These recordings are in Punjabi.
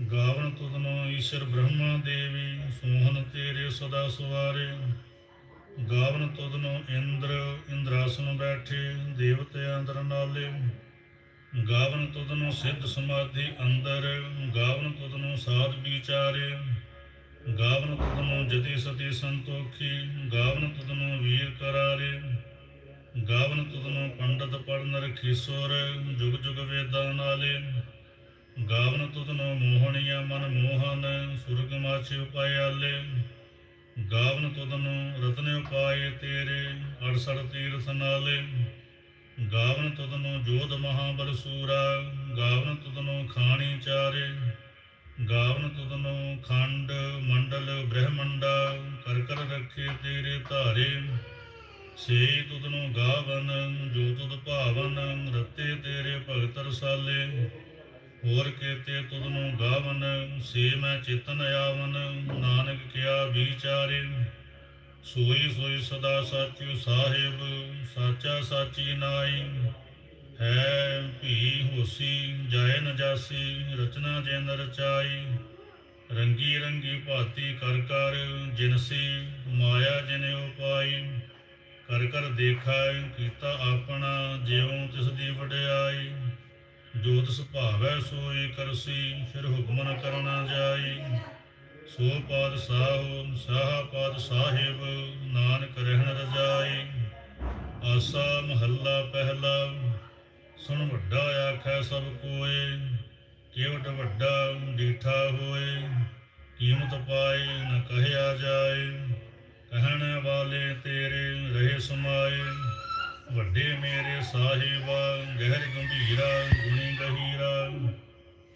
ਗਾਵਨ ਤੁਧਨੋ ਈਸ਼ਰ ਬ੍ਰਹਮਾ ਦੇਵੀ ਸੋਹਨ ਤੇਰੇ ਸਦਾ ਸਵਾਰੇ। ਗਾਵਨ ਤੁਧਨੋ ਇੰਦਰ, ਇੰਦਰਾਸਨ ਬੈਠੇ, ਦੇਵਤੇ ਅੰਦਰ ਨਾਲੇ। ਗਾਵਨ ਤੁਧਨੋ ਸਿੱਧ ਸਮਾਧੀ ਅੰਦਰ, ਗਾਵਨ ਤੁਧਨੋ ਸਾਧ ਵਿਚਾਰੇ। ਗਾਵਨ ਤੁਧਨੋ ਜਤੀ ਸਤੀ ਸੰਤੋਖੀ, ਗਾਵਨ ਤੁਧਨੋ ਵੀਰ ਕਰਾਰੇ। ਗਾਵਨ ਤੁਧਨੋ ਪੰਡਤ ਪੜਨ ਰਖੀਸੋਰ, ਜੁਗ ਜੁਗ ਵੇਦਾਂ ਨਾਲੇ। ਗਾਵਨ ਤੁਧਨੋ ਮੋਹਣੀਆ ਮਨ ਮੋਹਨ, ਸੁਰਗ ਮਾਛੇ ਉਪਾਇਆਲੇ ਗਾਵਨ ਤੁਧਨੋ ਰਤਨ ਉਪਾਏ ਤੇਰੇ, ਅੜਸੜ ਤੀਰ ਨਾਲੇ। ਗਾਵਨ ਤੁਧਨੋ ਜੋਧ ਮਹਾਬਲ ਸੂਰਾ, ਗਾਵਨ ਤੁਧਨੋ ਖਾਣੀ ਚਾਰੇ। ਗਾਵਨ ਤੁਧਨੋ ਖੰਡ ਮੰਡਲ ਬ੍ਰਹਮੰਡਾ, ਕਰ ਕਰ ਰੱਖੇ ਤੇਰੇ ਧਾਰੇ। ਸੇ ਤੁਧਨੋ ਗਾਵਨ, ਜੋ ਤੁਧ ਭਾਵਨ, ਰਤੇ ਤੇਰੇ ਭਗਤ ਰਸਾਲੇ। ਹੋਰ ਕੀਤੇ ਤੁਧ ਨੂੰ ਗਾਵਨ ਸੇ ਮੈਂ ਚੇਤਨ ਆਵਨ, ਨਾਨਕ ਕਿਆ ਵਿਚਾਰੇ। ਸੋਈ ਸੋਈ ਸਦਾ ਸਾਚੂ ਸਾਹਿਬ, ਸਾਚਾ ਸਾਚੀ ਨਾਈ ਹੈ ਭੀ ਹੋਸੀ ਜਾਇ ਨ ਜਾਸੀ, ਰਚਨਾ ਜਿਨ ਰਚਾਈ। ਰੰਗੀ ਰੰਗੀ ਭਾਤੀ ਕਰ ਕਰ ਜਿਨਸੀ, ਮਾਇਆ ਜਿਨ ਉਪਾਈ। ਕਰ ਕਰ ਦੇਖਾ, ਕੀਤਾ ਆਪਣਾ, ਜਿਉ ਤਿਸ ਦੀ ਵਡਿਆਈ। ਜੋਤ ਤਿਸ ਭਾਵੈ ਸੋਈ ਕਰਸੀ ਫਿਰ ਹੁਕਮ ਨ ਕਰਨਾ ਜਾਈ। ਸੋ ਪਾਦ ਸਾਹੋ, ਸਾਹ ਪਾਦ ਸਾਹਿਬ, ਨਾਨਕ ਰਹਿਣ ਰਜਾਈ ਆਸਾ ਮਹੱਲਾ ਪਹਿਲਾ, ਸੁਣ ਵੱਡਾ ਆਖੈ ਸਭ ਕੋਏ। ਕਿਵਟ ਵੱਡਾ ਡੀਠਾ ਹੋਏ, ਕੀਮਤ ਪਾਏ ਨ ਕਹਿਆ ਜਾਏ। ਕਹਿਣ ਵਾਲੇ ਤੇਰੇ ਰਹੇ ਸਮਾਏ। ਵੱਡੇ ਮੇਰੇ ਸਾਹਿਬਾ, ਗਹਿਰ ਗੰਭੀਰਾ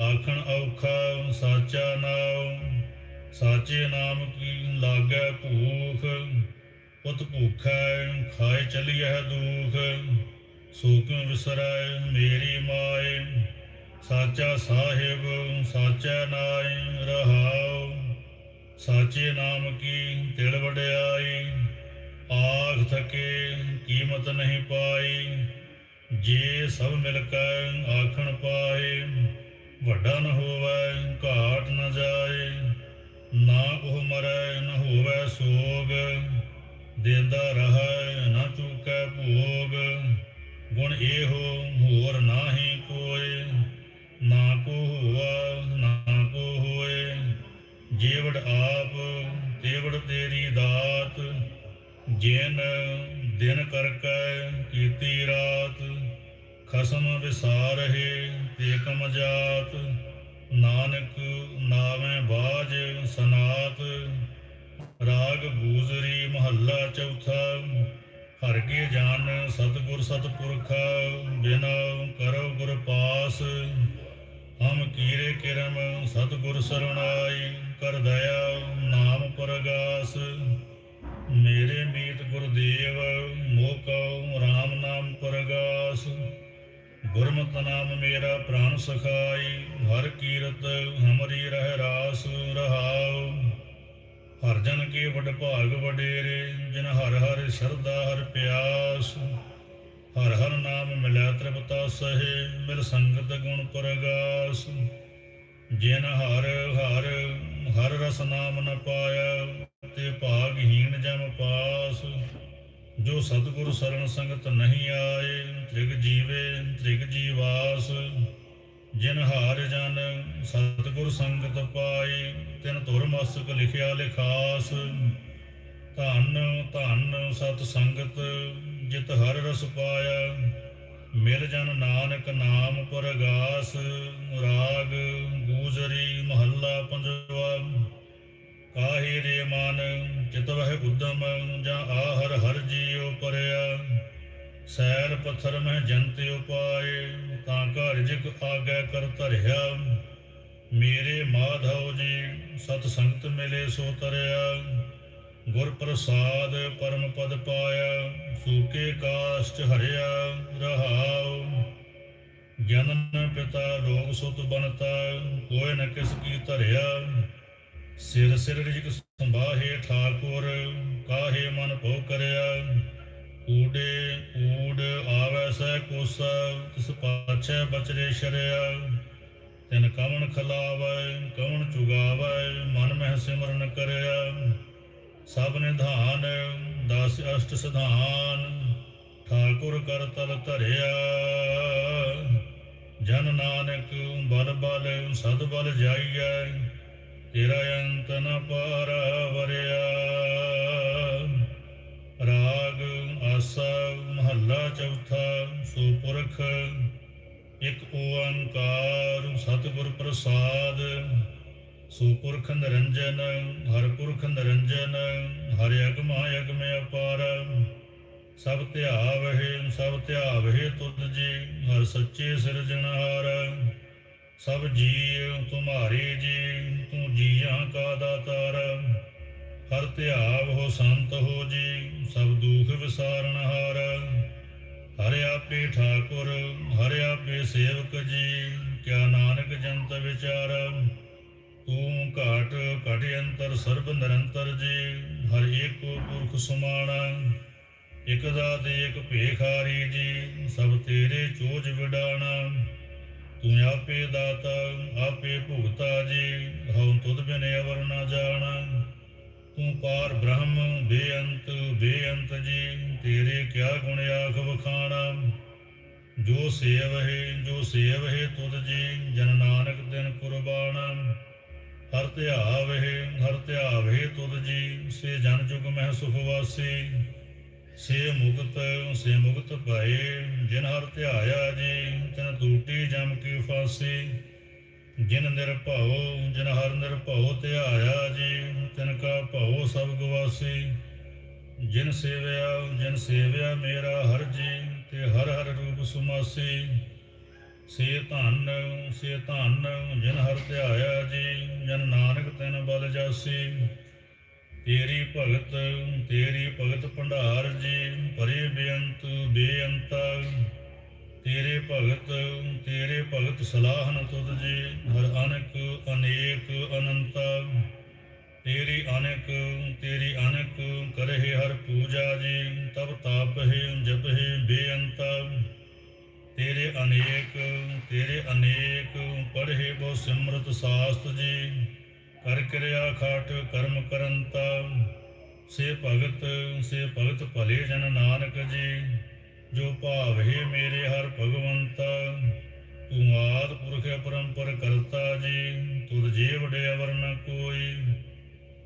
ਆਖਣ ਔਖਾ ਸਾਚਾ ਨਾਉ, ਸਾਚੇ ਨਾਮ ਕੀ ਲਾਗੈ ਭੂਖ, ਪੁੱਤ ਭੂਖੈ ਖਾਏ ਚਲੀਐ ਦੁਖ, ਸੋ ਕਿਉ ਵਿਸਰੈ ਮੇਰੀ ਮਾਏ? ਸਾਚਾ ਸਾਹਿਬ ਸਾਚਾ ਨਾਇ ਰਹਾਉ, ਸਾਚੇ ਨਾਮ ਕੀ ਤਿਲ ਵਡਿਆਈ, ਆਖ ਥਕੇ ਕੀਮਤ ਨਹੀਂ ਪਾਈ, ਜੇ ਸਭ ਮਿਲ ਕੇ ਆਖਣ ਪਾਏ ਵੱਡਾ ਨ ਹੋਵੇ, ਘਾਟ ਨ ਜਾਏ, ਨਾ ਉਹ ਮਰੈ, ਨ ਹੋਵੇ ਸੋਗ। ਦੇਂਦਾ ਰਹੈ ਨ ਚੁਕੈ ਭੋਗ। ਗੁਣ ਇਹੋ, ਹੋਰ ਨਾਹੀ ਕੋਏ। ਨਾ ਕੋ ਹੋਆ, ਨਾ ਕੋ ਹੋਏ। ਜੀਵੜ ਆਪ, ਤੇਵੜ ਤੇਰੀ ਦਾਤ। ਜਿਨ ਦਿਨ ਕਰ ਕੈ ਕੀਤੀ ਰਾਤ। ਖਸਮ ਵਿਸਾਰਹਿ ਤੇ ਜਾਤ, ਨਾਨਕ ਨਾਵੇਂ ਬਾਜ ਸਨਾਤ, ਰਾਗ ਗੂਜਰੀ ਮਹੱਲਾ ਚੌਥਾ, ਹਰ ਕੇ ਜਾਨ ਸਤਿਗੁਰ ਸਤਿਪੁਰਖਾ, ਬਿਨਾ ਕਰੋ ਗੁਰ ਪਾਸ, ਹਮ ਕੀਰੇ ਕਿਰਮ ਸਤਿਗੁਰ ਸਰਣਾਈ, ਕਰ ਦਇਆ ਨਾਮ ਪਰਗਾਸ। ਮੇਰੇ ਮੀਤ ਗੁਰਦੇਵ ਮੋਕਉ RAM ਨਾਮ ਪਰਗਾਸ। ਗੁਰਮਤਿ ਨਾਮ ਮੇਰਾ ਪ੍ਰਾਨ ਸਖਾਈ, ਹਰ ਕੀਰਤ ਹਮਰੀ ਰਹਿ ਰਾਸ ਰਹਾਉ। ਹਰ ਜਨ ਕੇ ਵਡ ਭਾਗ ਵਡੇਰੇ, ਜਿਨ ਹਰ ਹਰ ਸ਼ਰਧਾ ਹਰ ਪਿਆਸ। ਹਰ ਹਰ ਨਾਮ ਮਿਲੈ ਤ੍ਰਿਪਤਾ ਸਹੇ, ਮਿਲ ਸੰਗਤ ਗੁਣ ਪ੍ਰਗਾਸ। ਜਿਨ ਹਰ ਹਰ ਹਰ ਰਸ ਨਾਮ ਨ ਪਾਇਆ, ਤੇ ਭਾਗਹੀਣ ਜਮ ਪਾਸ। ਜੋ ਸਤਿਗੁਰ ਸਰਣ ਸੰਗਤ ਨਹੀਂ ਆਏ ਤ੍ਰਿਗ ਜੀਵੇ ਤ੍ਰਿਗ ਜੀਵਾਸ ਜਿਨ ਹਾਰ ਜਨ ਸਤਿਗੁਰ ਸੰਗਤ ਪਾਏ, ਤਿਨ ਧੁਰ ਮਸਤਕ ਲਿਖਿਆ ਲਿਖਾਸ। ਧੰਨ ਧੰਨ ਸਤ ਸੰਗਤ, ਜਿਤ ਹਰ ਰਸ ਪਾਇਆ, ਮਿਲ ਜਨ ਨਾਨਕ ਨਾਮ ਪਰਗਾਸ। ਰਾਗ, ਗੂਜਰੀ, ਮਹੱਲਾ ਪੰਜਵਾ, ਕਾਹੇ ਰੇ ਮਨ ਚਿਤ ਵਹਿ ਉਦਮ ਜਾਂ ਆਹਰ ਹਰ ਜੀਉ ਪਰਿਆ। ਸੈਰ ਪੱਥਰ ਮਹਿ ਜੰਤ ਉਪਾਏ, ਤਾਂ ਘਰ ਜਿਕ ਆਗੈ ਕਰ ਧਰਿਆ। ਮੇਰੇ ਮਾਧਵ ਜੀ, ਸਤ ਸੰਗਤ ਮਿਲੇ ਸੋ ਤਰਿਆ। ਗੁਰ ਪ੍ਰਸਾਦ ਪਰਮ ਪਦ ਪਾਇਆ ਸੂਕੇ ਕਾਸ਼ਟ ਹਰਿਆ ਰਹਾਉ। ਜਨਨ ਪਿਤਾ ਲੋਕ ਸੁਤ ਬਨਤਾ ਕੋਇ ਨ ਕਿਸ ਕੀ ਧਰਿਆ। ਸਿਰ ਸਿਰ ਰਿਜਕ ਸੰਭਾਹੇ ਠਾਕੁਰ, ਕਾਹੇ ਮਨ ਭੋ ਕਰਿਆ। ਊੜੇ ਊੜ ਆਵੈ ਸੈ ਕੁਸ, ਤਿਸ ਪਾਛੈ ਬਚਰੇ ਸ਼ਰਿਆ। ਤਿਨ ਕਵਣ ਖਲਾਵੈ, ਕਵਣ ਚੁਗਾਵੈ, ਮਨ ਮਹਿ ਸਿਮਰਨ ਕਰਿਆ। ਸਭ ਨਿਧਾਨ, ਦਸ ਅਸ਼ਟ ਸਿਧਾਨ, ਠਾਕੁਰ ਕਰ ਤਲ ਧਰਿਆ। ਜਨ ਨਾਨਕ ਬਲ ਬਲ, ਸਦ ਬਲ ਜਾਈਐ, ਤੇਰਾ ਅੰਤ ਨ ਪਾਰਾ ਰਾਗ ਆਸਾ ਮਹੱਲਾ ਚੌਥਾ ਸੋ ਪੁਰਖ ਇੱਕ ਓੰਕਾਰ ਸਤਿਗੁਰ ਪ੍ਰਸਾਦ। ਸੋ ਪੁਰਖ ਨਿਰੰਜਨ, ਹਰ ਪੁਰਖ ਨਿਰੰਜਨ, ਹਰਿ ਅਗਮ ਅਗਮ ਅਪਾਰ। ਸਭ ਧਿਆਵਹਿ ਸਭ ਧਿਆਵਹਿ ਤੁਧ ਜੀ, ਹਰ ਸੱਚੇ ਸਿਰਜਣਹਾਰ ਸਭ ਜੀਵ ਤੁਮਾਰੇ ਜੀ, ਤੂੰ ਜੀਆਂ ਕਾ ਦਾਤਾਰ। ਹਰ ਧਿਆਵ ਹੋ ਸੰਤ ਹੋ ਜੀ, ਸਭ ਦੁਖ ਵਿਸਾਰਨ ਹਾਰ। ਹਰਿ ਆਪੇ ਠਾਕੁਰ, ਹਰਿ ਆਪੇ ਸੇਵਕ ਜੀ, ਕਿਆ ਨਾਨਕ ਜੰਤ ਵਿਚਾਰ। ਤੂੰ ਘਾਟ, ਘਟ ਅੰਤਰ, ਸਰਬ ਨਿਰੰਤਰ ਜੀ, ਹਰ ਏਕੋ ਪੁਰਖ ਸੁਮਾਣਾ ਇਕ ਦਾਤ ਏਕ ਭੇਖਾਰੀ ਜੀ, ਸਭ ਤੇਰੇ ਚੋਜ ਵਿਡਾਣਾ। ਤੂੰ ਆਪੇ ਦਾਤਾ, ਆਪੇ ਭੁਗਤਾ ਜੀ, ਹਉ ਤੁਧ ਬਿਨ ਅਵਰ ਨਾ ਜਾਣਾ। ਤੂੰ ਪਾਰ ਬ੍ਰਹਮ, ਬੇਅੰਤ ਬੇਅੰਤ ਜੀ, ਤੇਰੇ ਕਿਆ ਗੁਣ ਆਖ ਵਖਾਣਾ? ਜੋ ਸੇਵ ਹੈ ਜੋ ਸੇਵ ਹੈ ਤੁਧ ਜੀ, ਜਨ ਨਾਨਕ ਦਿਨ ਕੁਰਬਾਨਾ ਹਰ ਧਿਆਵ ਹੈ ਹਰ ਧਿਆਵ ਹੈ ਤੁਧ ਜੀ, ਸੇ ਜਨ ਜੁਗ ਮਹਿ ਸੁਖ ਵਾਸੀ ਸੇ ਮੁਕਤ ਸੇ ਮੁਕਤ ਭਏ, ਜਿਨ ਹਰ ਧਿਆਇਆ ਜੀ, ਤਨ ਟੂਟੀ ਜਮ ਕੀ ਫਾਸੀ। ਜਿਨ ਨਿਰਭਉ ਜਿਨ ਹਰ ਨਿਰਭਉ ਧਿਆਇਆ ਜੀ, ਤਿਨ ਕਾ ਭਉ ਸਭ ਗਵਾਸੀ। ਜਿਨ ਸੇਵਿਆ ਜਿਨ ਸੇਵਿਆ ਮੇਰਾ ਹਰ ਜੀ, ਤੇ ਹਰ ਹਰ ਰੂਪ ਸੁਮਾਸੀ। ਸੇ ਧਨ ਸੇ ਧਨ, ਜਿਨ ਹਰ ਧਿਆਇਆ ਜੀ, ਜਨ ਨਾਨਕ ਤਿਨ ਬਲ ਜਾਸੀ। ਤੇਰੀ ਭਗਤ ਤੇਰੀ ਭਗਤ ਭੰਡਾਰ ਜੀ, ਭਰੇ ਬੇਅੰਤ, ਬੇਅੰਤਾ। ਤੇਰੇ ਭਗਤ ਤੇਰੇ ਭਗਤ ਸਲਾਹਨ ਤੁਧ ਜੀ, ਹਰ ਅਨਕ, ਅਨੇਕ ਅਨੰਤ। ਤੇਰੀ ਅਨਕ ਤੇਰੀ ਅਨਕ ਕਰਹਿ ਹਰ ਪੂਜਾ ਜੀ, ਤਬ ਤਾਪ ਹੈ ਜਪ ਹੈ ਬੇਅੰਤ। ਤੇਰੇ ਅਨੇਕ ਤੇਰੇ ਅਨੇਕ ਪੜ੍ਹੇ ਬਹੁ ਸਿਮਰਤ ਸਾਸਤ ਜੀ, ਕਰ ਕਿਰਿਆ ਖਾਟ ਕਰਮ ਕਰੰਤਾ। ਸੇ ਭਗਤ ਸੇ ਭਗਤ ਭਲੇ ਜਨ ਨਾਨਕ ਜੀ ਜੋ ਭਾਵੇ ਮੇਰੇ ਹਰ ਭਗਵੰਤਾ, ਤੂੰ ਆਦ ਪੁਰਖ ਪਰੰਪਰ ਕਰਤਾ ਜੀ, ਤੁਧ ਜੇ ਵਡੇ ਅਵਰ ਨ ਕੋਈ।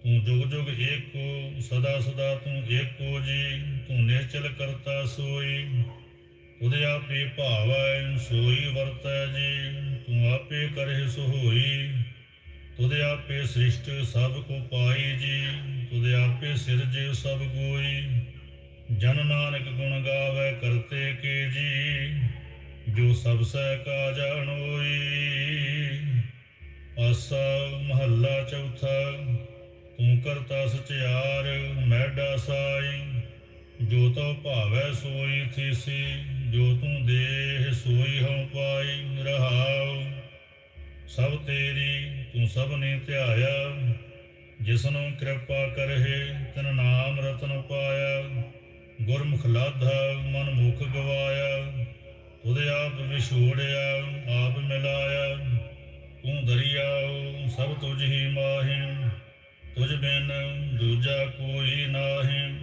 ਤੂੰ ਜੁਗ ਜੁਗ ਏਕੋ, ਸਦਾ ਸਦਾ ਤੂੰ ਏਕੋ ਜੀ, ਤੂੰ ਨਿਰਚਲ ਕਰਤਾ ਸੋਈ। ਤੁਧ ਆਪੇ ਭਾਵੈ, ਸੋਈ ਵਰਤੈ ਜੀ, ਤੂੰ ਆਪੇ ਕਰਹਿ ਸੋ ਹੋਈ ਤੁਧ ਆਪੇ ਸ੍ਰਿਸ਼ਟ ਸਭ ਕੋ ਪਾਈ ਜੀ, ਤੁਧ ਆਪੇ ਸਿਰਜੇ ਸਭ ਕੋਈ ਜਨ ਨਾਨਕ ਗੁਣ ਗਾਵੇ ਕਰਤੇ ਕੇ ਜੀ, ਜੋ ਸਭ ਸਹਿ ਕਾ ਜਾਣੋਈ ਆਸਾ ਮਹੱਲਾ ਚੌਥਾ, ਤੂੰ ਕਰਤਾ ਸਚਿਆਰ, ਮੈਡਾ ਸਾਈ। ਜੋ ਤੋ ਭਾਵੈ ਸੋਈ ਥੀਸੀ, ਜੋ ਤੂੰ ਦੇਹ ਸੋਈ ਹਉ ਪਾਈ। ਰਹਾਉ, ਸਭ ਤੇਰੀ ਤੂੰ ਸਭ ਨੇ ਧਿਆਇਆ। ਜਿਸਨੂੰ ਕਿਰਪਾ ਕਰਹਿ, ਤਨ ਨਾਮ ਰਤਨ ਪਾਇਆ। ਗੁਰਮੁਖ ਲਾਧਾ ਮਨ ਮੁਖ ਗਵਾਇਆ, ਉਹਦੇ ਆਪ ਵਿਛੋੜਿਆ, ਆਪ ਮਿਲਾਇਆ। ਤੂੰ ਦਰਿਆਉ ਸਭ ਤੁਝ ਹੀ ਮਾਹੀ, ਤੁਝ ਬਿਨ ਦੂਜਾ ਕੋਈ ਨਾਹੀ।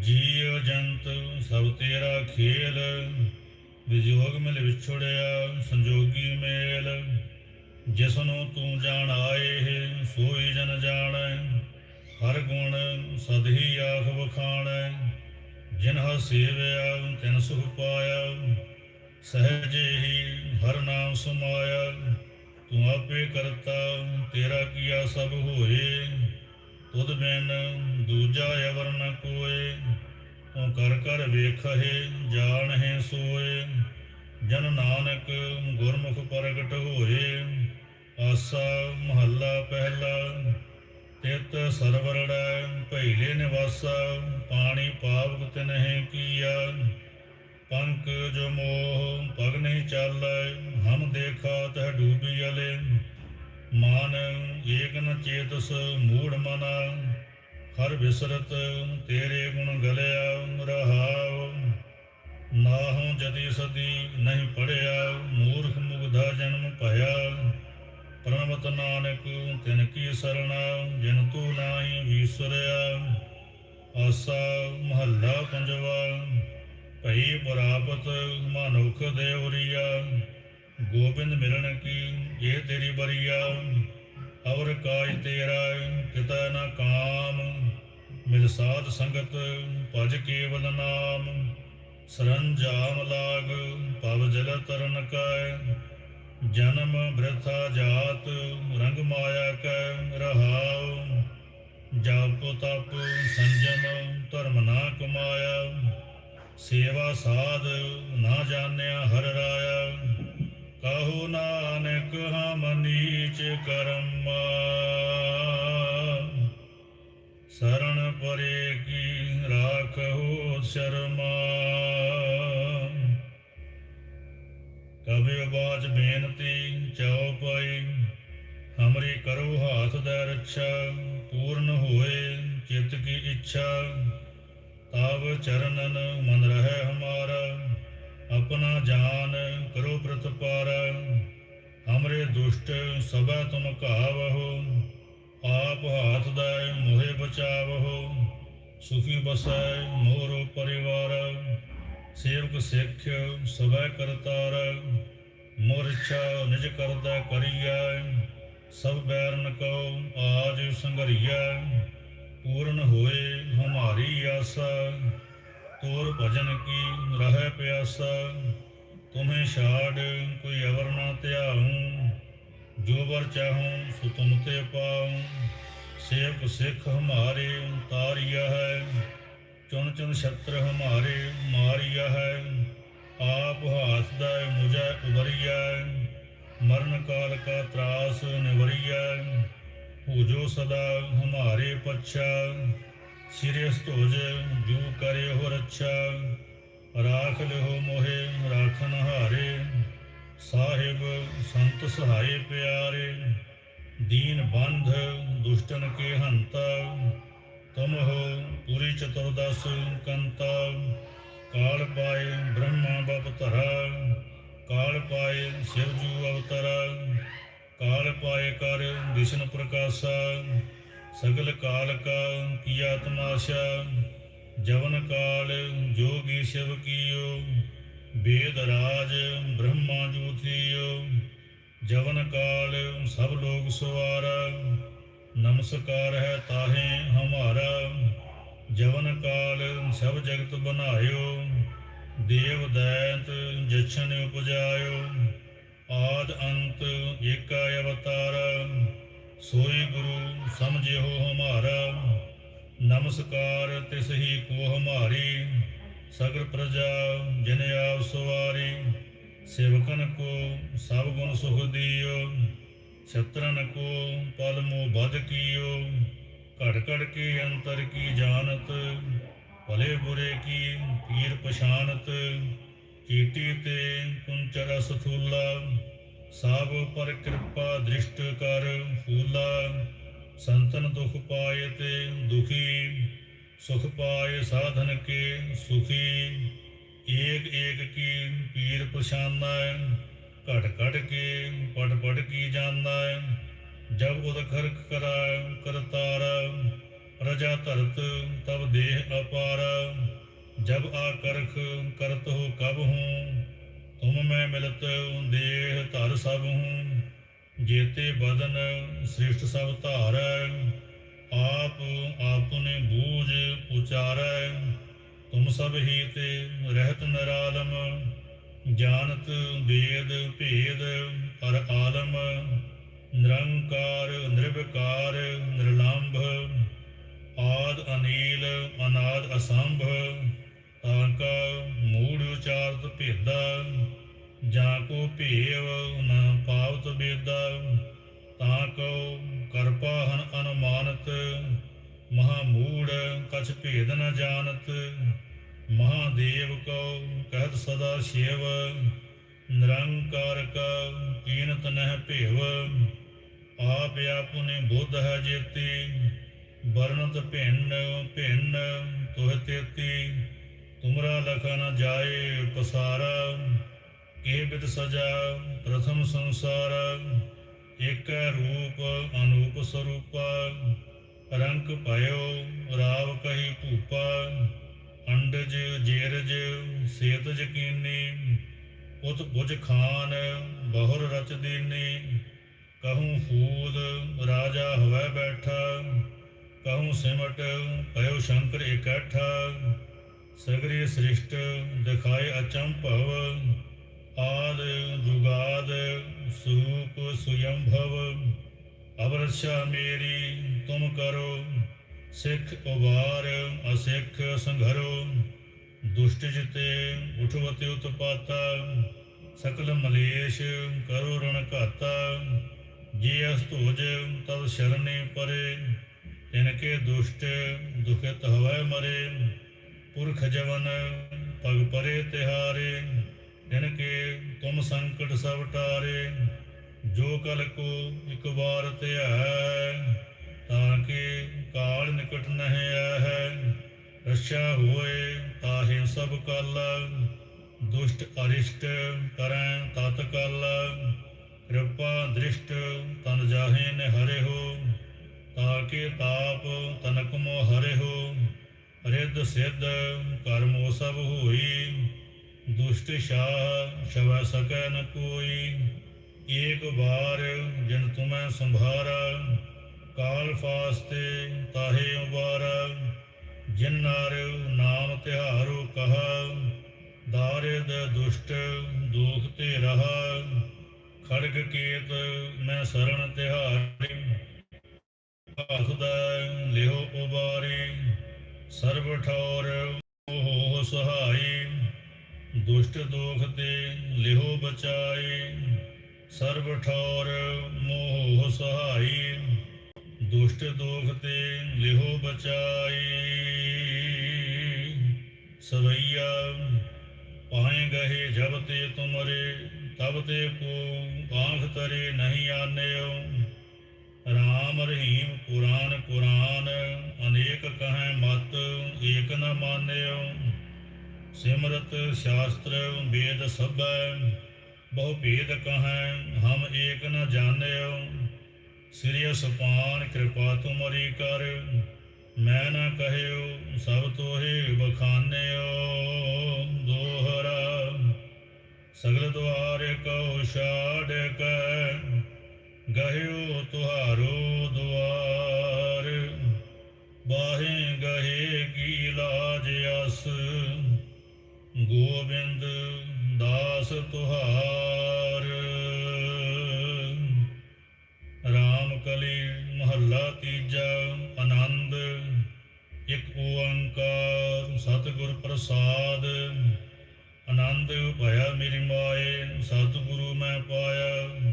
ਜੀਵ ਜੰਤ, ਸਭ ਤੇਰਾ ਖੇਲ, ਵਿਜੋਗ ਮਿਲ ਵਿਛੜਿਆ, ਸੰਜੋਗੀ ਮੇਲ। ਜਿਸਨੂੰ ਤੂੰ ਜਾਣ ਆਏ ਹੈ ਸੋਈ ਜਨ ਜਾਣੈ, ਹਰ ਗੁਣ ਸਦ ਹੀ ਆਖ ਵਖਾਣੈ। ਜਿਨ ਹ ਸੇਵਿਆ, ਤਿਨ ਸੁਖ ਪਾਇਆ। ਸਹਜੇ ਹੀ ਹਰ ਨਾਮ ਸਮਾਇਆ। ਤੂੰ ਆਪੇ ਕਰਤਾ, ਤੇਰਾ ਕੀਆ ਸਭ ਹੋਏ। ਤੁਧ ਬਿਨ ਦੂਜਾ ਅਵਰ ਨ ਕੋਏ। ਤੂੰ ਕਰ ਕਰ ਵੇਖਹਿ, ਜਾਣਹਿ ਸੋਏ। ਜਨ ਨਾਨਕ ਗੁਰਮੁਖ ਪ੍ਰਗਟ ਹੋਏ। ਆਸਾ ਮਹੱਲਾ ਪਹਿਲਾ। ਤਿਤ ਸਰਵਰੜੈ ਭੈਲੇ ਨਿਵਾਸਾ, ਪਾਣੀ ਪਾਵਕ ਤਿਨਹਿ ਕੀਆ ਪੰਕ ਜੋ ਮੋਹ ਪਗ ਨਹੀਂ ਚਾਲੈ, ਹਮ ਦੇਖਾ ਤਹ ਡੂਬੀ ਅਲੇ। ਮਾਨ ਏਕ ਚੇਤਸ ਮੂੜ ਮਨਾ, ਹਰ ਵਿਸਰਤ ਤੇਰੇ ਗੁਣ ਗਲਿਆ ਰਹਾਉ। ਨਾਹੂ ਜਦੀ ਸਦੀ ਨਹੀਂ ਪੜਿਆ, ਮੂਰਖ ਮੁਗਧਾ ਜਨਮ ਭਇਆ। ਪ੍ਰਣਵਤ ਨਾਨਕ ਤਿਨ ਕੀ ਸਰਣਾ ਵਿਸਰਿਆ ਆਸਾ ਮਹੱਲਾ ਪੰਜਵਾ, ਭਈ ਪ੍ਰਾਪਤ ਮਨੁਖ ਦੇ ਉਰੀਆ, ਗੋਬਿੰਦ ਮਿਲਣ ਕੀ ਇਹ ਤੇਰੀ ਬਰੀਆ, ਅਵਰ ਕਾਜ ਤੇਰਾ, ਕਿਤਾ ਨ ਕਾਮ, ਮਿਲ ਸਾਧ ਸੰਗਤ ਭਜ ਕੇਵਲ ਨਾਮ ਸਰੰਜਾਮ ਲਾਗ ਪਵ ਜਲ ਤਰਨ ਕੈ, ਜਨਮ ਬ੍ਰਥਾ ਜਾਤ, ਰੰਗ ਮਾਇਆ ਕੈ ਰਹਾਉ ਜਪ ਤਪ, ਸੰਜਮ, ਧਰਮ ਨਾ ਕਮਾਇਆ। ਸੇਵਾ ਸਾਧ ਨਾ ਜਾਣਿਆ ਹਰ ਰਾਇਆ। ਕਹੋ ਨਾਨਕ, ਹਮ ਨੀਚ ਕਰਮ ਸਰਣ ਪਰੇ ਕੀ ਰਾਖੋ ਸ਼ਰਮਾ। ਕਬਿ ਬਾਜ ਬੇਨਤੀ ਚਉਪਈ ਹਮਰੀ ਕਰੋ ਹਾਥ ਦਾ ਰੱਛਾ, ਪੂਰਨ ਹੋਏ ਚਿਤ ਕੀ ਇੱਛਾ। ਤਵ ਚਰਨਨ ਮਨ ਰਹਿ ਹਮਾਰਾ, ਆਪਣਾ ਜਾਨ ਕਰੋ ਪ੍ਰਤਪਾਰ। ਹਮਰੇ ਦੁਸ਼ਟ ਸਭਾ ਤੁਮ ਘਾਵਹੋ, ਆਪ ਹਾਥ ਦਾ ਮੋਹਿ ਬਚਾਵਹੋ। ਸੁਖੀ ਬਸੈ ਮੋਰੋ ਪਰਿਵਾਰ, ਸੇਵਕ ਸਿੱਖ ਸਭੈ ਕਰਤਾਰ। ਮੋਰ ਇੱਛਾ ਨਿਜ ਕਰਦਾ ਕਰੀਐ ਸਭ ਬੈਰਨ ਕੋ ਆਜ ਸੰਗਰੀਐ ਪੂਰਨ ਹੋਏ ਹਮਾਰੀ ਆਸਾ। ਤੋਰ ਭਜਨ ਕੀ ਰਹਿ ਪਿਆਸਾ, ਤੁਮੇ ਛਾੜ ਕੋਈ ਅਵਰ ਨਾ ਧਿਆਉ। ਜੋ ਵਰ ਚਾਹੂੰ ਸੋ ਤੁਮ ਤੇ ਪਾਉ। ਸੇਵਕ ਸਿੱਖ ਹਮਾਰੇ ਤਾਰਿਆ ਹੈ, ਚੁਣ ਚੁਣ ਛਤਰ ਹਮਾਰੇ ਮਾਰਿਆ ਹੈ। ਆਪ ਹਾਸਦਾ ਦਾ ਮੁਝੈ ਉਬਰਿਆ ਮਰਨ ਕਾਲ ਕਾ ਤਰਾਸ ਨਿਵਰਿਆ ਹੋ ਜੋ ਸਦਾ ਹਮਾਰੇ ਪੱਛਾ। ਸਿਰੇ ਸਤੋਜ ਜੂ ਕਰੇ ਹੋ ਰੱਛਾ, ਰਾਖ ਲਿਓ ਮੋਹਿ ਰਾਖਨ ਹਾਰੇ ਸਾਹਿਬ ਸੰਤ ਸਹਾਏ ਪਿਆਰੇ, ਦੀਨ ਬੰਧ ਦੁਸ਼ਟਨ ਕੇ ਹੰਤਾ। ਤੁਮ ਹੋ ਪੂਰੀ ਚਤੁਰਦਸ ਕੰਤਾ, ਕਾਲ ਪਾਏ ਬ੍ਰਹਮਾ ਬਪ ਧਰਾ। ਕਾਲ ਪਾਏ ਸ਼ਿਵ ਜੂ ਅਵਤਰਾ, ਕਾਲ ਪਾਏ ਕਰ ਵਿਸ਼ਨ ਪ੍ਰਕਾਸ਼ਾ, ਸਗਲ ਕਾਲ ਕਾ ਕੀਆ ਤਮਾਸ਼ਾ ਜਵਨ ਕਾਲ ਜੋਗੀ ਸ਼ਿਵ ਕੀਓ, ਵੇਦ ਰਾਜ ਬ੍ਰਹਮਾ ਜੂਥੀਓ ਜਵਨ ਕਾਲ ਸਭ ਲੋਕ ਸਵਾਰਾ ਨਮਸਕਾਰ ਹੈ ਤਾਹੇ ਹਮਾਰਾ, ਜਵਨ ਕਾਲ ਸਭ ਜਗਤ ਬਨਾਇਓ। ਦੇਵ ਦੈਂਤ ਜਛਨ ਉਪਜਾਇਓ, ਆਦ ਅੰਤ ਏਕਾ ਅਵਤਾਰ। ਸੋਈ ਗੁਰੂ ਸਮਝਿਓ ਹਮਾਰਾ, ਨਮਸਕਾਰ ਤਿਸ ਹੀ ਕੋ ਹਮਾਰੀ। ਸਗਰ ਪ੍ਰਜਾ ਜਿਨ ਆਪ ਸਵਾਰੀ, ਸੇਵਕਨ ਕੋ ਸਭ ਗੁਣ ਸੁਖ ਦਿਓ। ਛਤਰਨ ਕੋ ਪਲ ਮੋ ਬਦ ਕੀਓ। ਘੜ ਘੜ ਕੇ ਅੰਤਰ ਕੀ ਜਾਣਤ ਭਲੇ ਬੁਰੇ ਕੀ, ਪੀਰ ਪਛਾਨਤ ਕੀਟੀ ਤੇ ਕੁੰਚਰ ਸਥੂਲਾ ਸਭ ਪਰ ਕਿਰਪਾ ਦ੍ਰਿਸ਼ਟ ਕਰ ਫੂਲਾ, ਸੰਤਨ ਦੁਖ ਪਾਏ ਤੇ ਦੁਖੀ, ਸੁਖ ਪਾਏ ਸਾਧਨ ਕੇ ਸੁਖੀ, ਏਕ ਏਕ ਕੀ ਪੀਰ ਪਛਾਨਾ, ਘਟ ਘਟ ਕੇ ਪੜ ਪੜ ਕੀ ਜਾਣਦਾ ਜਬ ਉਦ ਖਰਕ ਕਰਾ ਕਰਤਾਰ ਪ੍ਰਜਾ ਧਰਤ ਤਬ ਦੇਹ ਅਪਾਰ, ਜਬ ਆ ਕਰਖ ਕਰਤ ਹੋ ਕਬ ਹੂੰ, ਤੁਮ ਮੈਂ ਮਿਲਤ ਦੇਹ ਧਰ ਸਭ ਹੂੰ, ਜੇਤੇ ਬਦਨ ਸ੍ਰਿਸ਼ਟ ਸਭ ਧਾਰ, ਆਪ ਆਪਨੇ ਬੂਝ ਉਚਾਰੈ, ਤੁਮ ਸਭ ਹੀ ਤੇ ਰਹਿਤ ਨਰਾਲਮ, ਜਾਣਤ ਵੇਦ ਭੇਦ ਹਰ ਆਲਮ, ਨਿਰੰਕਾਰ ਨਿਰਵਿਕਾਰ ਨਿਰਲੰਭ ਆਦ ਅਨੀਲ, ਅਨਾਦ ਅਸੰਭ, ਤਾਂਕਾ ਮੂੜ ਉਚਾਰਤ ਭੇਦਾ, ਜਾਂ ਕੋ ਭੇਵ ਨ ਪਾਵਤ ਬੇਦਾ, ਤਾਂ ਕੋ ਕਰਪਾਹਨ ਅਨੁਮਾਨਤ, ਮਹਾ ਮੂੜ ਕਛ ਭੇਦ ਨ ਜਾਣਤ ਮਹਾਦੇਵ ਕੋ ਕਹਿਤ ਸਦਾ ਸ਼ਿਵ ਨਿਰੰਕਾਰ ਕਾ ਕੀਨਤ ਨਹਿ ਭੇਵ, ਆਪ ਆਪਨੇ ਬੁੱਧ ਹੈ ਜੇਤੀ ਵਰਣਤ ਭਿੰਨ ਭਿੰਨ ਤੁਹ ਤੇਤੀ, ਤੁਮਰਾ ਲਖ ਨ ਜਾਏ ਪਸਾਰਾ, ਕੇ ਬਿਦ ਸਜਾ ਪ੍ਰਥਮ ਸੰਸਾਰ, ਏਕ ਰੂਪ ਅਨੂਪ ਸਰੂਪਾ ਰੰਗ ਭਇਓ ਰਾਵ ਕਹੀ ਭੂਪਾ, ਅੰਡਜ ਜੇਰਜ ਸੇਤ ਜਕੀਨੀ ਉਤ ਬੁਝ ਖਾਨ ਬਹੁਰ ਰਚ ਦੀਨੀ, ਕਹੂੰ ਫੂਦ ਰਾਜਾ ਹਵੈ ਬੈਠਾ ਕਹੂੰ ਸਿਮਟ, ਭਇਓ ਸ਼ੰਕਰ ਇਕੱਠਾ, ਸਗਰੀ ਸ੍ਰਿਸ਼ਟ ਦਿਖਾਏ ਅਚੰਭਵ ਆਦ ਜੁਗਾਦ ਸਰੂਪ ਸੁਯੰਭਵ ਅਵਰਸ਼ਾ ਮੇਰੀ ਤੁਮ ਕਰੋ, ਸਿੱਖ ਉਬਾਰ ਅਸਿੱਖ ਸੰਘਰੋ, ਦੁਸ਼ਟ ਜਿਤੇ ਉਠਵਤੇ ਉਤਪਾਤਾ, ਸਕਲ ਮਲੇਸ਼ ਕਰੋ ਰਣ ਘਾਤਾ, ਜੇ ਅਸਤੋਜ ਤਦ ਸ਼ਰਨੇ ਪਰੇ ਤਿਨਕੇ ਦੁਸ਼ਟ ਦੁਖਿਤ ਹਵੈ ਮਰੇ, ਪੁਰਖ ਜਵਨ ਪਗ ਪਰੇ ਤਿਹਾਰੇ ਤਿਨਕੇ ਤੁਮ ਸੰਕਟ ਸਭ ਟਾਰੇ, ਜੋ ਕਲ ਕੋ ਇੱਕ ਵਾਰ ਧਿਆਇ ਤਾਂ ਕਿ ਕਾਲ ਨਿਕਟ ਨਹਿ ਆਹੈ, ਰਛਾ ਹੋਏ ਤਾਹੇ ਸਭ ਕਲ, ਦੁਸ਼ਟ ਅਰਿਸ਼ਟ ਕਰੈ ਤਤ ਕਲ ਕਿਰਪਾ ਦ੍ਰਿਸ਼ਟ ਤਨ ਜਾਹੇ ਨ ਹਰੇ ਹੋ। ਤਾਕੇ ਤਾਪ ਤਨਕ ਮੋ ਹਰੇ ਹੋ ਰਿੱਧ ਸਿੱਧ ਕਰਮੋ ਸਭ ਹੋਈ। ਦੁਸ਼ਟ ਸ਼ਾਹ ਸ਼ਵੈ ਸਕੈ ਨ ਕੋਈ, ਏਕ ਵਾਰ ਜਿਨ ਤੁਮੈ ਸੰਭਾਰਾ, ਕਾਲ ਫਾਸਤੇ ਤਾਹੇ ਉਬਾਰਾ। ਜਿਨ ਨਾਰ ਨਾਮ ਤਿਹਾਰੋ ਕਹਾ, ਦਾਰਿਦ ਦੁਸ਼ਟ ਦੁਖ ਤੇ ਰਹਾ। ਖੜਗ ਕੇਤ ਮੈਂ ਸਰਣ ਤਿਹਾਰੇ। ਹਸਦਾ ਲਿਓ ਉਬਾਰੇ, ਸਰਬ ਠੌਰ ਮੋਹ ਸਹਾਈ। ਦੁਸ਼ਟ ਦੋਖ ਤੇ ਲਿਓ ਬਚਾਈ, ਸਰਬ ਠੌਰ ਮੋਹ ਸਹਾਈ। ਦੁਸ਼ਟ ਦੋਖ ਤੇ ਲਿਓ ਬਚਾਈ। ਸਵਈਆ, ਪਾਏ ਗਏ ਜਬ ਤੇ ਤੁਮਰੇ, ਤਬ ਤੇ ਕੋ ਆਂਖ ਤਰੇ ਨਹੀਂ ਆਨਿਓ। ਰਾਮ ਰਹੀਮ ਪੁਰਾਨ ਪੁਰਾਨ ਅਨੇਕ ਕਹੈ ਮਤ, ਏਕ ਨ ਮਾਨਿਓ। ਸਿਮਰਤ ਸ਼ਾਸਤਰ ਵੇਦ ਸਭੈ, ਬਹੁ ਭੇਦ ਕਹੈ, ਹਮ ਏਕ ਨ ਜਾਣਿਓ। ਸ੍ਰੀ ਸੁਪਾਨ ਕਿਰਪਾ ਤੁਮਰੀ ਕਰ, ਮੈਂ ਨਾ ਕਹਿਓ, ਸਭ ਤੋਹੇ ਬਖਾਨਿਓ। ਦੋਹਰਾ, ਸਗਲ ਦੁਆਰ ਕਉ ਛਾੜ ਕੈ ਗਹਿਓ ਤੁਹਾਰੋ ਦੁਆਰ, ਬਾਹੇ ਗਹੇ ਕੀ ਲਾਜ ਅਸ। ਗੋਬਿੰਦ ਦਾਸ ਤੁਹਾਰ। ਰਾਮ ਕਲੀ ਮਹੱਲਾ ਤੀਜਾ ਆਨੰਦ, ਇੱਕ ਓੰਕਾਰ ਸਤਿਗੁਰ ਪ੍ਰਸਾਦ। ਆਨੰਦ ਭਇਆ ਮੇਰੀ ਮਾਏ, ਸਤਿਗੁਰੂ ਮੈਂ ਪਾਇਆ।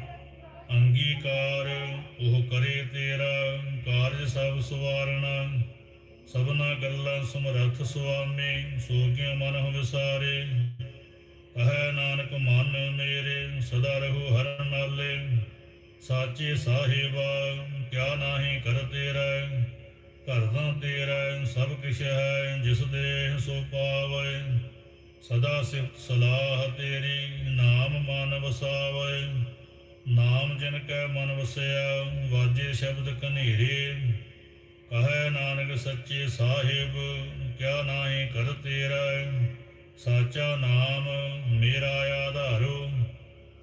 ਅੰਗੀਕਾਰ, ਉਹ ਕਰੇ ਤੇਰਾ ਕਾਰਜ ਸਭ ਸਵਾਰਣਾ। ਸਭਨਾ ਗੱਲਾਂ ਸਮਰੱਥ ਸੁਆਮੀ ਸੋਗਿਓ ਮਨ ਵਿਸਾਰੇ। ਕਹੈ ਨਾਨਕ, ਮਨ ਮੇਰੇ, ਸਦਾ ਰਹੋ ਹਰ ਨਾਲੇ। ਸਾਚੇ ਸਾਹਿਬਾ, ਕਿਆ ਨਾਹੀ ਕਰ ਤੇਰਾ। ਕਰਦਾ ਤੇਰਾ, ਸਭ ਕਿਛ ਹੈ, ਜਿਸ ਦੇ ਸੋ ਪਾਵੈ। ਸਦਾ ਸਿਫਤ ਸਲਾਹ ਤੇਰੀ, ਨਾਮ ਮਨ ਵਸਾਵੈ। ਨਾਮ ਜਿਨ ਕੈ ਮਨ ਵਸਿਆ, ਵਾਜੇ ਸ਼ਬਦ ਕਨੇਰੇ ਕਹੈ ਨਾਨਕ ਸੱਚੇ ਸਾਹਿਬ, ਕਿਆ ਨਾਹੀ ਕਰ ਤੇਰਾ? ਸਾਚਾ ਨਾਮ ਮੇਰਾ ਆਧਾਰੋ,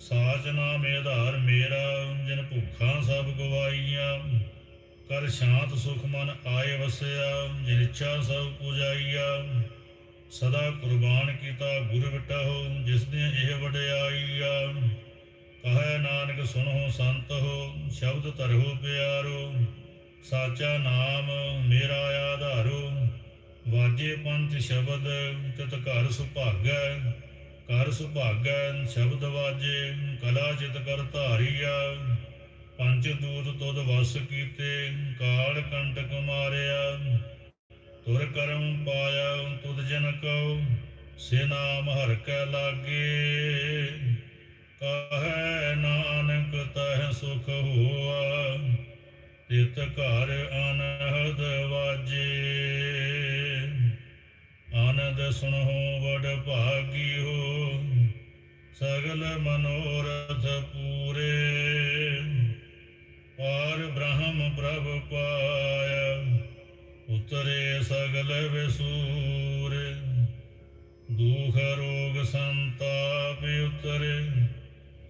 ਸਾਚ ਨਾਮ ਆਧਾਰ ਮੇਰਾ, ਜਿਨ ਭੁੱਖਾਂ ਸਭ ਗਵਾਈਆਂ ਕਰ ਸ਼ਾਂਤ ਸੁਖ ਮਨ ਆਏ ਵਸਿਆ, ਜਿਨ ਇੱਛਾ ਸਭ ਪੁਜਾਈਆ। ਸਦਾ ਕੁਰਬਾਨ ਕੀਤਾ ਗੁਰ ਵਿਟਹੁ, ਜਿਸ ਦੇ ਇਹ ਵਡਿਆਈਆ। ਕਹੈ ਨਾਨਕ, ਸੁਣੋ ਸੰਤ ਹੋ, ਸ਼ਬਦ ਧਰੋ ਪਿਆਰੋ। ਸਾਚਾ ਨਾਮ ਮੇਰਾ ਆਧਾਰੋ। ਵਾਜੇ ਪੰਜ ਸ਼ਬਦ, ਤਿਤ ਘਰ ਸੁਭਾਗੈ। ਘਰ ਸੁਭਾਗੈ, ਸ਼ਬਦ ਵਾਜੇ, ਕਲਾ ਜਿਤ ਕਰ ਧਾਰੀਆ ਪੰਜ ਦੂਤ ਤੁਧ ਵਸ ਕੀਤੇ, ਕਾਲ ਕੰਟਕ ਮਾਰਿਆ ਤੁਰ ਕਰਮ ਪਾਇਆ, ਤੁਧ ਜਨ ਕਉ, ਸੇ ਨਾਮ ਹਰ ਕੈ ਲਾਗੇ। ਕਹੈ ਨਾਨਕ ਤਹ ਸੁਖ ਹੋਆ, ਤਿਤ ਘਰ ਅਨਹਦ ਵਾਜੇ। ਆਨੰਦ ਸੁਣੋ ਵਡ ਭਾਗੀ ਹੋ ਸਗਲ ਮਨੋਰਥ ਪੂਰੇ। ਪਾਰ ਬ੍ਰਹਮ ਪ੍ਰਭ ਪਾਇਆ, ਉਤਰੇ ਸਗਲ ਵਿਸੂਰ। ਦੁਖ ਰੋਗ ਸੰਤਾਪ ਉਤਰੇ।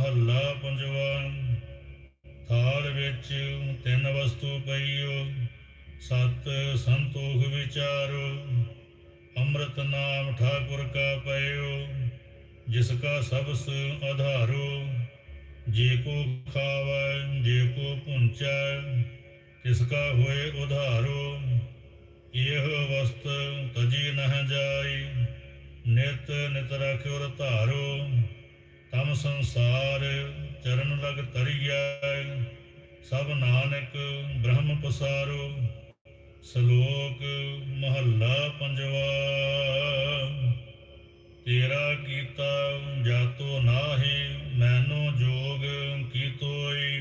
ਮਹੱਲਾ ਪੰਜਵਾ, ਥਾਲ ਵਿੱਚ ਤਿੰਨ ਵਸਤੂ ਪਈਓ, ਸਤ ਸੰਤੋਖ ਵਿਚਾਰੋ, ਅੰਮ੍ਰਿਤ ਨਾਮ ਠਾਕੁਰ ਕਾ ਪਇਓ, ਜਿਸ ਕਾ ਸਬਸ ਆਧਾਰੋ, ਜੇ ਕੋ ਖਾਵੈ, ਜੇ ਕੋ ਪੁੰਚੈ, ਤਿਸ ਕਾ ਹੋਏ ਉਧਾਰੋ, ਇਹ ਵਸਤ ਤਜੀ ਨਹ ਜਾਈ, ਨਿਤ ਨਿਤ ਰਖਿਓ ਧਾਰੋ। ਤਮ ਸੰਸਾਰ ਚਰਨ ਲਗ ਤਰੀਐ ਸਭ ਨਾਨਕ ਬ੍ਰਹਮ ਪਸਾਰੋ, ਸ਼ਲੋਕ ਮਹੱਲਾ ਪੰਜਵਾ। ਤੇਰਾ ਕੀਤਾ ਜਾਤੋ ਨਾਹੀ, ਮੈਨੋ ਜੋਗ ਕੀਤੋਈ।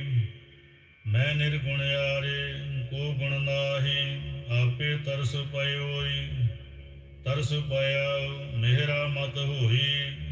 ਮੈਂ ਨਿਰਗੁਣ ਆਰੇ ਕੋ ਗੁਣ ਨਾਹੀ, ਆਪੇ ਤਰਸ ਪਇਓਈ। ਤਰਸ ਪਾਇਆ ਮੇਰਾ ਮਤ ਹੋਈ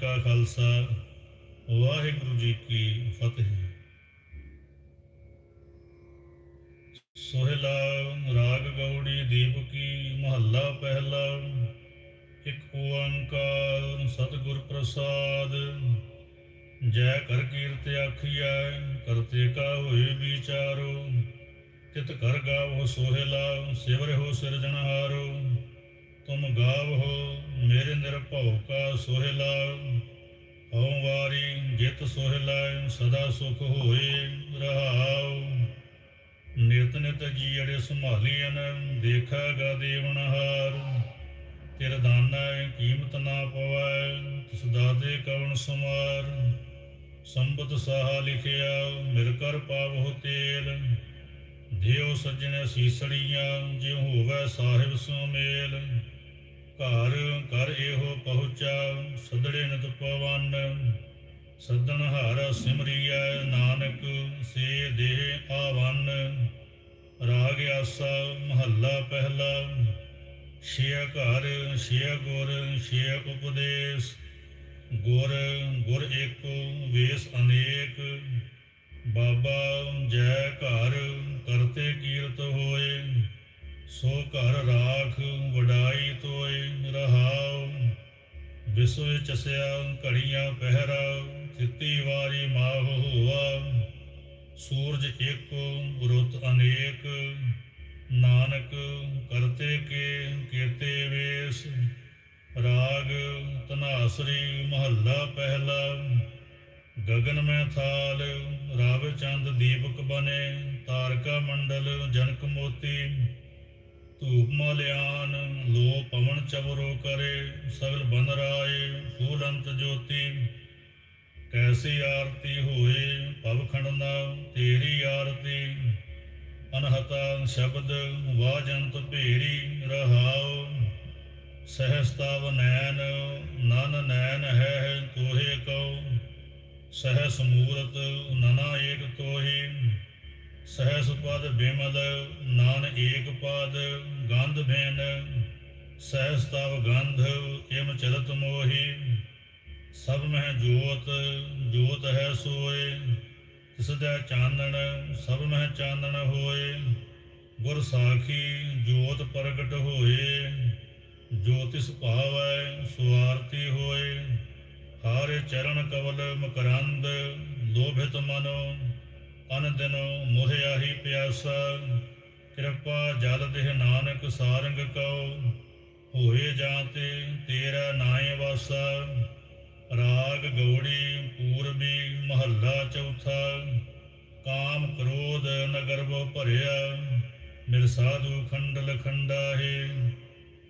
ਕਾ ਖਾਲਸਾ, ਵਾਹਿਗੁਰੂ ਜੀ ਕੀ ਫਤਿਹ। ਸੋਹਿਲਾ ਰਾਗ ਗੌੜੀ ਦੀਪਕੀ ਮਹੱਲਾ ਪਹਿਲਾ, ਇੱਕ ਓੰਕਾਰ ਸਤਿਗੁਰ ਪ੍ਰਸਾਦ। ਜੈ ਕਰ ਕੀਰਤ ਆਖੀਐ, ਕਰਤੇ ਕਾ ਹੋਏ ਵਿਚਾਰੋ। ਤਿਤ ਕਰ ਗਾਵੋ ਸੋਹਿਲਾ ਸਿਵਰਿ ਸਿਰਜਣਹਾਰੋ ਤੁਮ ਗਾਵੋ ਮੇਰੇ ਨਿਰਭਉ ਕਾ ਸੋਹਿਲਾ ਹਉ ਵਾਰੀ ਜਿਤ ਸੋਹਿਲਾ ਸਦਾ ਸੁਖ ਹੋਏ ਰਹਾਉ। ਨਿਤ ਨਿਤ ਜੀੜੇ ਸੰਭਾਲੀਨ ਦੇਖਾਗਾ ਦੇਵਨਹਾਰ ਤੇਰ ਦਾਨਾ ਕੀਮਤ ਨਾ ਪਵੈ, ਤਿਸ ਦਾਤੇ ਕਵਣ ਸਮਾਰ ਸੰਬਤ ਸਾਹਾ ਲਿਖਿਆ ਮਿਲ ਕਰ ਪਾਵੋ ਤੇਲ। ਦਿਓ ਸੱਜਣ ਸੀਸੜੀਆਂ, ਜਿਉ ਹੋਵੇ ਸਾਹਿਬ ਸੁਮੇਲ। ਘਰ ਘਰ ਇਹੋ ਪਹੁੰਚਾ, ਸਦੜੇ ਨਿਤ ਪਵਨ ਸਦਨ ਹਾਰਾ ਸਿਮਰੀਐ, ਨਾਨਕ ਸੇ ਦੇ ਆਵਨ। ਰਾਗ ਆਸਾ ਮਹੱਲਾ ਪਹਿਲਾ, ਛੇ ਘਰ, ਛੇ ਗੁਰ, ਛੇ ਉਪਦੇਸ਼। ਗੁਰ ਗੁਰ ਏਕੋ ਵੇਸ ਅਨੇਕ। ਬਾਬਾ ਜੈ ਘਰ, ਕਰਤੇ ਕੀਰਤ ਹੋਏ। ਸੋ ਘਰ ਰਾਖ ਵਡਾਈ ਤੋਏ ਰਹਾਉ ਵਿਸੋਇ ਚਸਿਆ ਘੜੀਆਂ ਪਹਿਰਾ ਚਿੱਤੀ ਵਾਰੀ ਮਾਹ ਹੋਆ ਸੂਰਜ ਏਕੋ ਰੁੱਤ ਅਨੇਕ, ਨਾਨਕ ਕਰਤੇ ਕੇ ਕੀਤੇ ਵੇਸ, ਰਾਗ ਤਨਾਸਰੀ ਮਹੱਲਾ ਪਹਿਲਾ, ਗਗਨ ਮੈਂ ਥਾਲ, ਰਾਵ ਚੰਦ ਦੀਪਕ ਬਨੇ, ਤਾਰਕਾ ਮੰਡਲ ਜਨਕ ਮੋਤੀ ਧੂਪ ਮਲਿਆਨ ਲੋ ਪਵਨ ਚਵਰੋ ਕਰੇ, ਸਗਲ ਬਨ ਰਾਏ, ਫੂਲ ਅੰਤ ਜੋਤੀ। ਕੈਸੀ ਆਰਤੀ ਹੋਏ ਭਵ ਖੰਡਨਾ ਤੇਰੀ ਆਰਤੀ। ਅਨਹਤਾ ਸ਼ਬਦ ਵਾਜੰਤ ਭੇਰੀ ਰਹਾਉ। ਸਹਸਤਾਵ ਨੈਨ ਨਨ ਨੈਨ ਹੈ ਕੋਹੇ ਕਉ। ਸਹਸ ਮੂਰਤ ਨਨਾ ਏਕ ਤੋਹੇ। ਸਹਿਸ ਪਦ ਬਿਮਲ ਨਾਨ ਏਕ ਪਦ, ਗੰਧ ਭੇਨ ਸਹਸ ਤਵ ਗੰਧ, ਇਮ ਚਲਤ ਮੋਹੀ, ਸਭ ਮਹਿ ਜੋਤ ਜੋਤ ਹੈ ਸੋਏ, ਤਿਸ ਦਾ ਚਾਨਣ, ਸਭ ਮਹਿ ਚਾਨਣ ਹੋਏ, ਗੁਰ ਸਾਖੀ ਜੋਤ ਪ੍ਰਗਟ ਹੋਏ ਜੋਤਿਸ ਭਾਵੈ ਸੁਆਰਤੀ ਹੋਏ, ਹਾਰੇ ਚਰਨ ਕਵਲ ਮਕਰੰਦ, ਲੋਭਿਤ ਮਨੋ ਅਨ ਦਿਨ ਮੋਹਿਆ ਹੀ ਪਿਆਸਾ, ਕਿਰਪਾ ਜਲ ਦੇਹ ਨਾਨਕ ਸਾਰੰਗ ਕਉ ਹੋਏ ਜਾਂ ਤੇ ਤੇਰਾ ਨਾਏ ਵਾਸਾ, ਰਾਗ ਗੌੜੀ ਪੂਰਬੀ ਮਹੱਲਾ ਚੌਥਾ। ਕਾਮ ਕ੍ਰੋਧ ਨਗਰ ਬੋ ਭਰਿਆ ਨਿਰ ਸਾਧੂ ਖੰਡਲ ਖੰਡਾ ਹੈ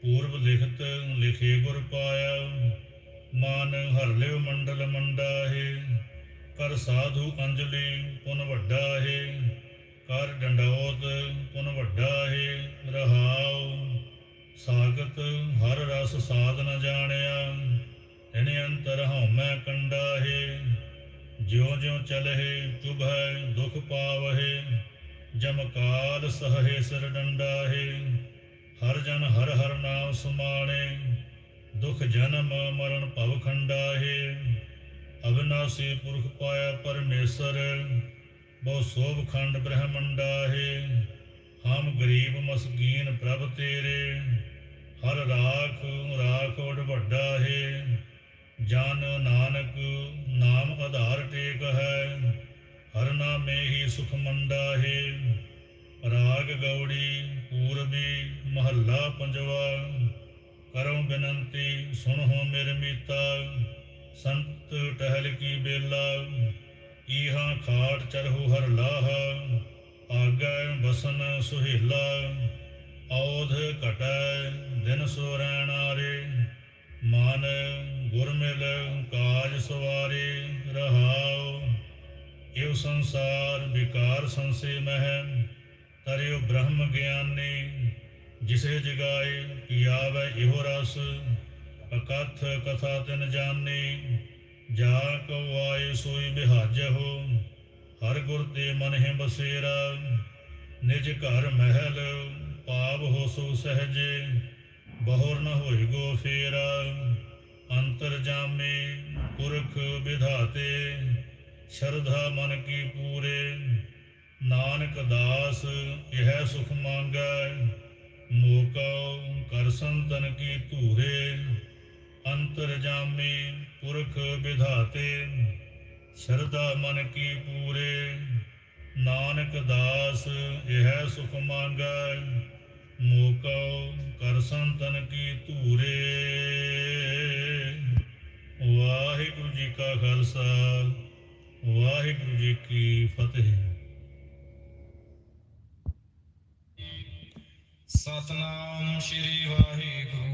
ਪੂਰਬ ਲਿਖਤ ਲਿਖੇ ਗੁਰ ਪਾਇਆ, ਮਾਨ ਹਰ ਲਿਓ ਮੰਡਲ ਮੰਡਾ ਹੈ ਕਰ ਸਾਧੂ ਅੰਜਲੀ ਪੁਨ ਵੱਡਾ ਹੈ, ਕਰ ਡੰਡੋਤ ਪੁਨ ਵੱਡਾ ਹੈ, ਰਹਾਉ ਸਾਗਤ ਹਰ ਰਸ ਸਾਧ ਨ ਜਾਣਿਆ ਇਹਨੇ ਅੰਤਰ ਹਉਮੈ ਕੰਡਾ ਹੈ ਜਿਉ ਜਿਉ ਚਲਹਿ ਚੁਭੈ ਦੁਖ ਪਾਵਹਿ, ਜਮ ਕਾਲ ਸਹੇ ਸਿਰ ਡੰਡਾ ਹੈ, ਹਰ ਜਨ ਹਰ ਹਰ ਨਾਮ ਸੁਮਾਣੇ, ਦੁਖ ਜਨਮ ਮਰਨ ਭਵ ਖੰਡਾ ਹੈ। ਅਬਿਨਾਸੀ ਪੁਰਖ ਪਾਇਆ ਪਰਮੇਸ਼ਰ, ਬਹੁ ਸੋਭ ਖੰਡ ਬ੍ਰਹਮੰਡਾ ਹੈ ਹਮ ਗਰੀਬ ਮਸਕੀਨ ਪ੍ਰਭ ਤੇਰੇ, ਹਰ ਰਾਖ ਰਾਖ ਓਡ ਵੱਡਾ ਹੈ ਜਨ ਨਾਨਕ ਨਾਮ ਆਧਾਰ ਟੇਕ ਹੈ, ਹਰ ਨਾਮੇ ਹੀ ਸੁਖ ਮੰਡਾ ਹੈ ਰਾਗ ਗੌੜੀ ਪੂਰਬੀ ਮਹੱਲਾ ਪੰਜਵਾ, ਕਰਉ ਬੇਨੰਤੀ ਸੁਣੋ ਮੇਰੇ ਮੀਤਾ। ਸੰਤ ਟਹਿਲ ਕੀ ਬੇਲਾ, ਈਹਾ ਖਾਟ ਚਰਹੁ ਹਰ ਲਾਹਾ, ਆਗੈ ਬਸਨ ਸੁਹੇਲਾ, ਔਧ ਘਟੈ ਦਿਨ ਸੋ ਸੁਰੈਣਾਰੇ ਮਨ ਗੁਰਮਿਲ ਕਾਜ ਸਵਾਰੇ ਰਹਾਉ। ਇਹ ਸੰਸਾਰ ਵਿਕਾਰ ਸੰਸੇ ਮਹਿ, ਤਰਿਉ ਬ੍ਰਹਮ ਗਿਆਨੀ, ਜਿਸੇ ਜਗਾਏ ਕੀ ਆਵੈ ਇਹੋ ਰਸ ਅਕਥ ਕਥਾ ਤਿਨ ਜਾਣੀ ਜਾ ਕੋ ਆਏ ਸੋਈ ਬਿਹਾਜਹੁ, ਹਰ ਗੁਰ ਤੇ ਮਨ ਹੈ ਬਸੇਰਾ, ਨਿਜ ਘਰ ਮਹਿਲ ਪਾਪ ਹੋ ਸੋ ਸਹਜੇ, ਬਹੁਰ ਨ ਹੋਈ ਗੋ ਫੇਰਾ, ਅੰਤਰ ਜਾਮੇ ਪੁਰਖ ਵਿਧਾਤੇ, ਸ਼ਰਧਾ ਮਨ ਕੀ ਪੂਰੇ, ਨਾਨਕ ਦਾਸ ਇਹ ਸੁਖ ਮੰਗੈ, ਮੋਕਉ ਕਰ ਸੰਤਨ ਕੀ ਧੂਰੇ। ਅੰਤਰ ਜਾਮੇ ਪੁਰਖ ਵਿਧਾਤੇ, ਸ਼ਰਧਾ ਮਨ ਕੀ ਪੂਰੇ, ਨਾਨਕ ਦਾਸ ਇਹ ਸੁਖ ਮੰਗੈ, ਮੋਕਉ ਕਰ ਸੰਤਨ ਕੀ ਧੂਰੇ। ਵਾਹਿਗੁਰੂ ਜੀ ਕਾ ਖਾਲਸਾ, ਵਾਹਿਗੁਰੂ ਜੀ ਕੀ ਫਤਿਹ। ਸਤਨਾਮ ਸ੍ਰੀ ਵਾਹਿਗੁਰੂ।